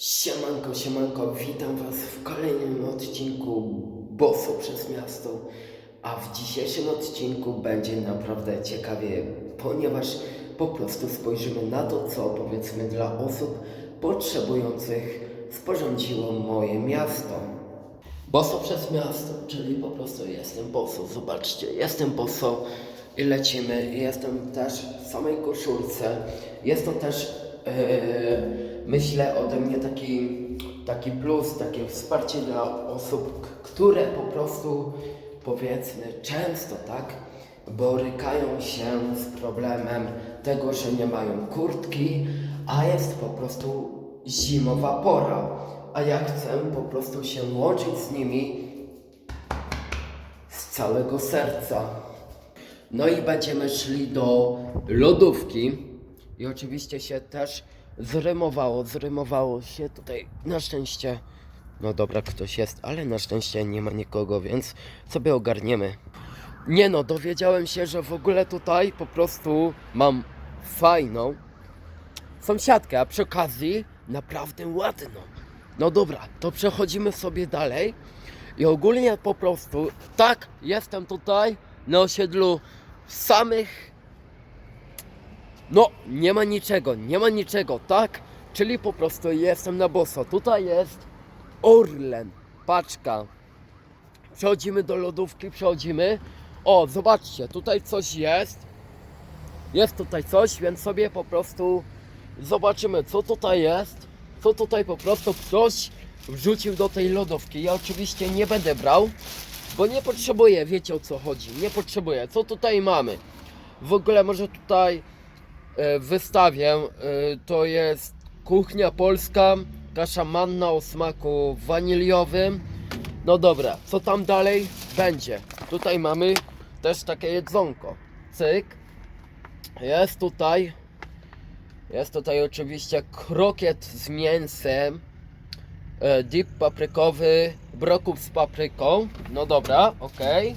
Siemanko, siemanko, witam Was w kolejnym odcinku Boso przez miasto. A w dzisiejszym odcinku będzie naprawdę ciekawie, ponieważ po prostu spojrzymy na to, co powiedzmy dla osób potrzebujących sporządziło moje miasto. Boso przez miasto, czyli po prostu jestem boso. Zobaczcie, jestem boso i lecimy. Jestem też w samej koszulce. Jest to też, e, myślę, ode mnie taki, taki plus, takie wsparcie dla osób, które po prostu, powiedzmy, często, tak, borykają się z problemem tego, że nie mają kurtki, a jest po prostu zimowa pora. A ja chcę po prostu się łączyć z nimi z całego serca. No i będziemy szli do lodówki. I oczywiście się też zrymowało, zrymowało się tutaj na szczęście. No dobra, ktoś jest, ale na szczęście nie ma nikogo, więc sobie ogarniemy. Nie no, dowiedziałem się, że w ogóle tutaj po prostu mam fajną sąsiadkę, a przy okazji naprawdę ładną. No dobra, to przechodzimy sobie dalej. I ogólnie po prostu tak jestem tutaj na osiedlu samych. No, nie ma niczego, nie ma niczego, tak? Czyli po prostu jestem na boso. Tutaj jest Orlen, paczka. Przechodzimy do lodówki, przechodzimy. O, zobaczcie, tutaj coś jest. Jest tutaj coś, więc sobie po prostu zobaczymy, co tutaj jest. Co tutaj po prostu ktoś wrzucił do tej lodówki. Ja oczywiście nie będę brał, bo nie potrzebuję, wiecie o co chodzi. Nie potrzebuję. Co tutaj mamy? W ogóle może tutaj wystawię. E, to jest kuchnia polska, kasza manna o smaku waniliowym. No dobra, co tam dalej będzie? Tutaj mamy też takie jedzonko. Cyk. Jest tutaj. Jest tutaj oczywiście krokiet z mięsem. E, dip paprykowy, brokup z papryką. No dobra, okej.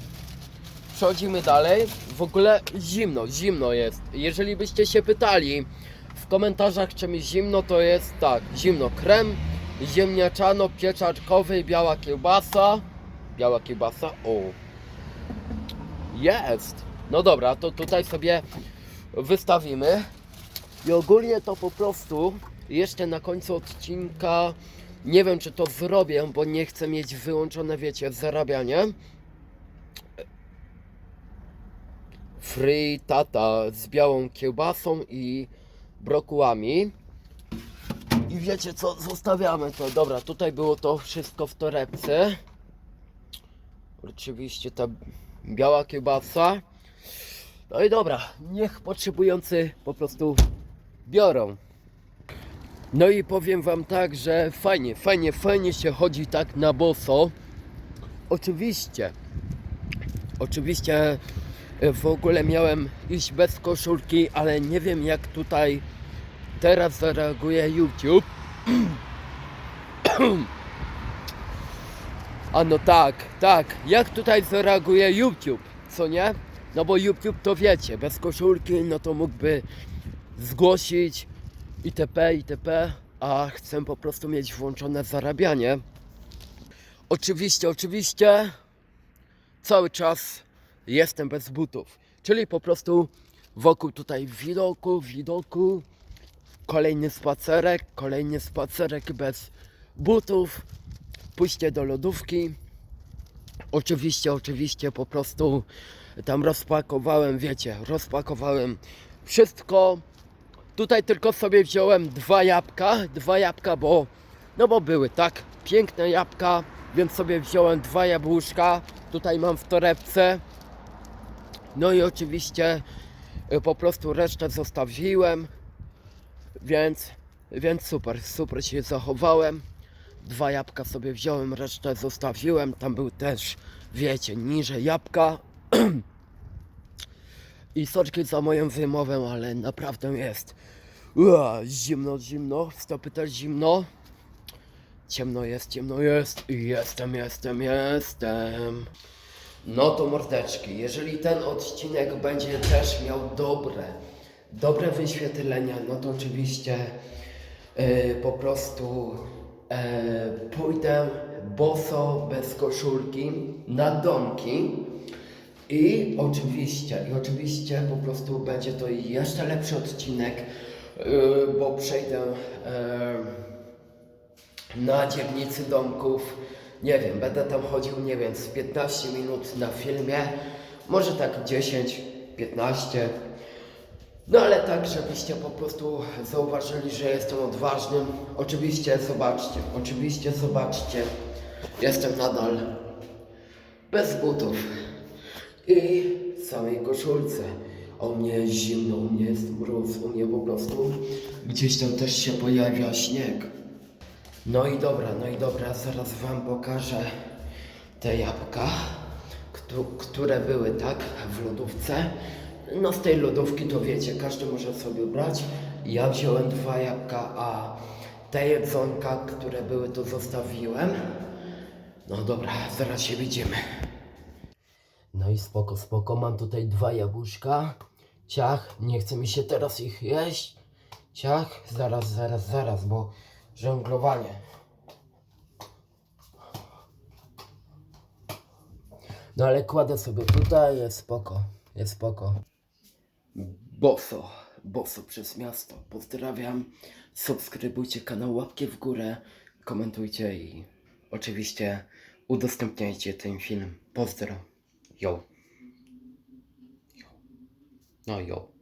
Przechodzimy dalej. W ogóle zimno, zimno jest. Jeżeli byście się pytali w komentarzach, czy mi zimno, to jest tak, zimno. Krem ziemniaczano, pieczaczkowy, i biała kiełbasa. Biała kiełbasa, o. Jest. No dobra, to tutaj sobie wystawimy. I ogólnie to po prostu jeszcze na końcu odcinka nie wiem czy to zrobię, bo nie chcę mieć wyłączone, wiecie, zarabianie. Free tata z białą kiełbasą i brokułami. I wiecie co, zostawiamy to. Dobra, tutaj było to wszystko w torebce. Oczywiście ta biała kiełbasa. No i dobra, niech potrzebujący po prostu biorą. No i powiem wam tak, że fajnie, fajnie, fajnie się chodzi tak na boso. Oczywiście, oczywiście w ogóle miałem iść bez koszulki, ale nie wiem jak tutaj teraz zareaguje YouTube. A no tak, tak, jak tutaj zareaguje YouTube, co nie? No bo YouTube to wiecie, bez koszulki no to mógłby zgłosić itp. itp. A chcę po prostu mieć włączone zarabianie. Oczywiście, oczywiście cały czas jestem bez butów. Czyli po prostu wokół tutaj widoku, widoku. Kolejny spacerek, kolejny spacerek bez butów. Pójście do lodówki. Oczywiście, oczywiście po prostu tam rozpakowałem, wiecie, rozpakowałem wszystko. Tutaj tylko sobie wziąłem dwa jabłka, dwa jabłka, bo no bo były tak piękne jabłka, więc sobie wziąłem dwa jabłuszka. Tutaj mam w torebce. No i oczywiście y, po prostu resztę zostawiłem. Więc więc super, super się zachowałem. Dwa jabłka sobie wziąłem, resztę zostawiłem. Tam był też, wiecie, niżej jabłka. I soczki za moją wymowę, ale naprawdę jest Ua, zimno, zimno, stopy też zimno. Ciemno jest, ciemno jest jestem, jestem, jestem. No to mordeczki, jeżeli ten odcinek będzie też miał dobre, dobre wyświetlenia, no to oczywiście e, po prostu e, pójdę boso, bez koszulki, na domki. I oczywiście, i oczywiście po prostu będzie to jeszcze lepszy odcinek, yy, bo przejdę yy, na dzielnicy domków. Nie wiem, będę tam chodził, nie wiem, z 15 minut na filmie, może tak 10, 15. No ale tak, żebyście po prostu zauważyli, że jestem odważnym. Oczywiście zobaczcie, oczywiście zobaczcie, jestem nadal bez butów i w samej koszulce. U mnie jest zimno, u mnie jest mróz, u mnie po prostu gdzieś tam też się pojawia śnieg. No i dobra, no i dobra, zaraz wam pokażę te jabłka, któ- które były tak w lodówce. No z tej lodówki to wiecie, każdy może sobie brać. Ja wziąłem dwa jabłka, a te jedzonka, które były, to zostawiłem. No dobra, zaraz się widzimy. No i spoko, spoko. Mam tutaj dwa jabłuszka. Ciach, nie chce mi się teraz ich jeść. Ciach, zaraz, zaraz, zaraz, bo żonglowanie. No ale kładę sobie tutaj, jest spoko, jest spoko. Boso, boso przez miasto. Pozdrawiam. Subskrybujcie kanał, łapkie w górę, komentujcie i oczywiście udostępniajcie ten film. Pozdro. Yo. Yo. No yo.